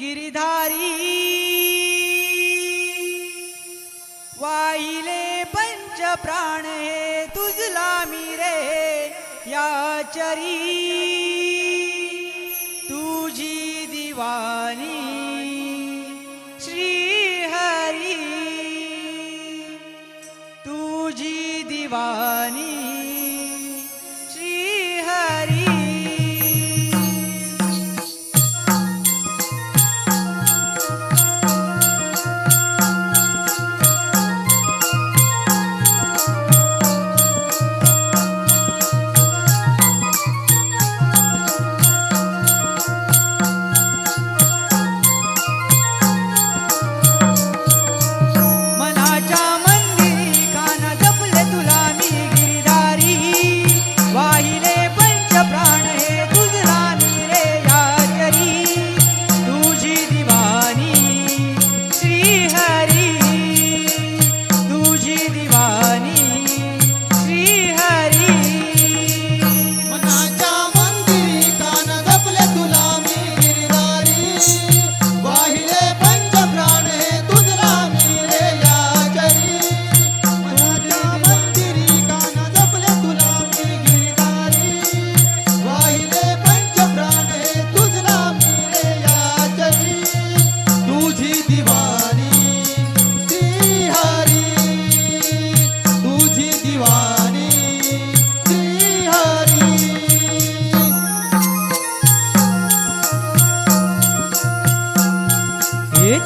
गिरिधारी। वाईले पंच प्राण हे तुझला मी रे या चरी। तुझी दिवानी श्रीहरी। तुझी दिवा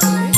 Thank you.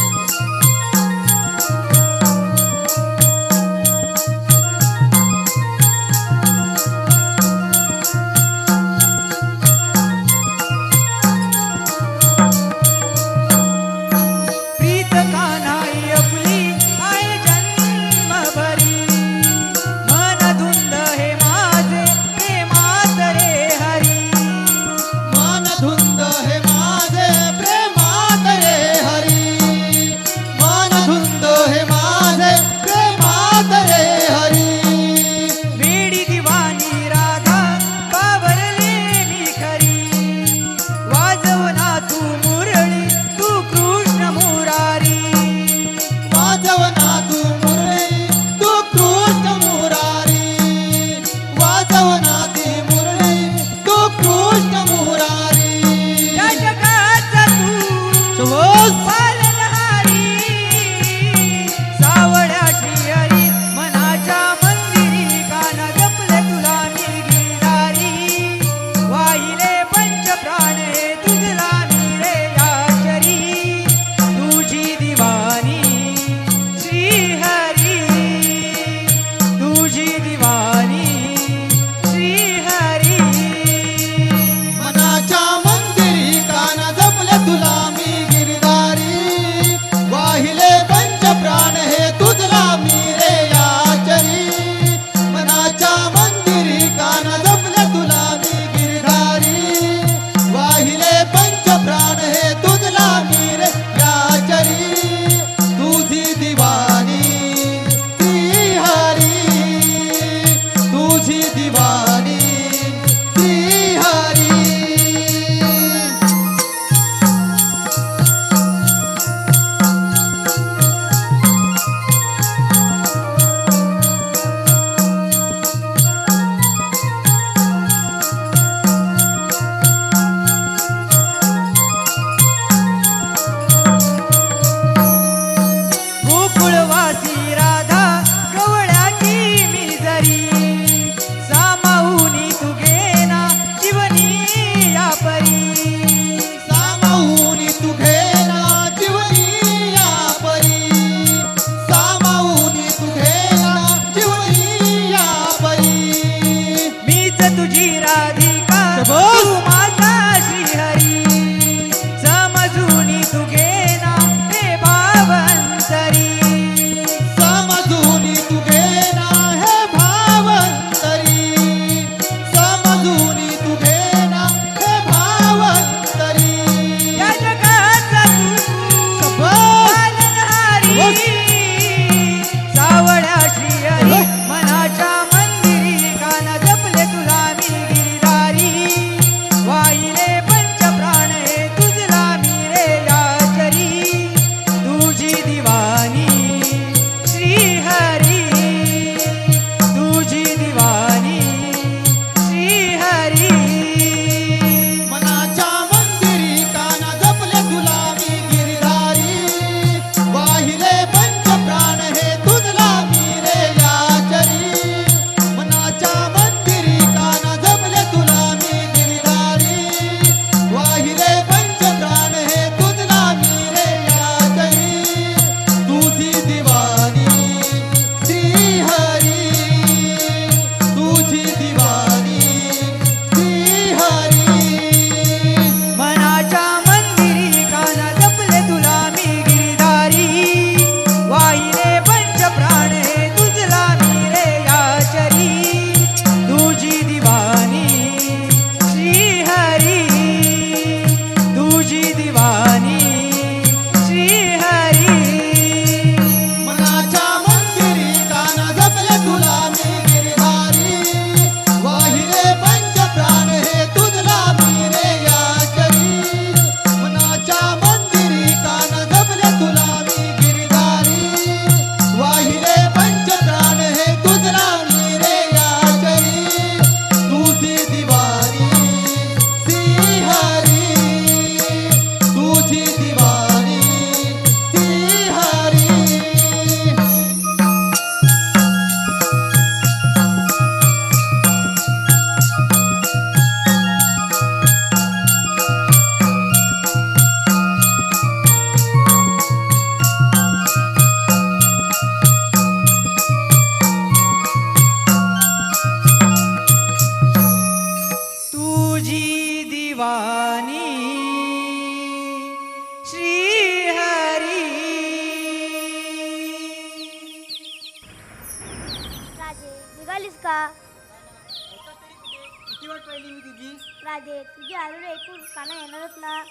राधे तुझी आरोग्य ऐकून काना येणारच ना.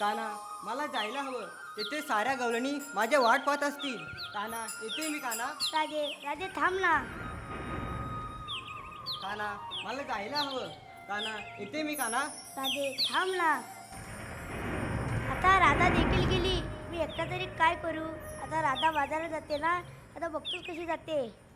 काना मला जायला हवं. तिथे साऱ्या गवळणी माझ्या वाट पाहत असतील. काना येते मी काना. राधे राधे थांब ना. काना मला जायला हवं. काना येते मी काना. राधे थांब ना. आता राधा देखील गेली. मी एकटा तरी काय करू? आता राधा बाजारात जाते ना. आता बघतोच कशी जाते.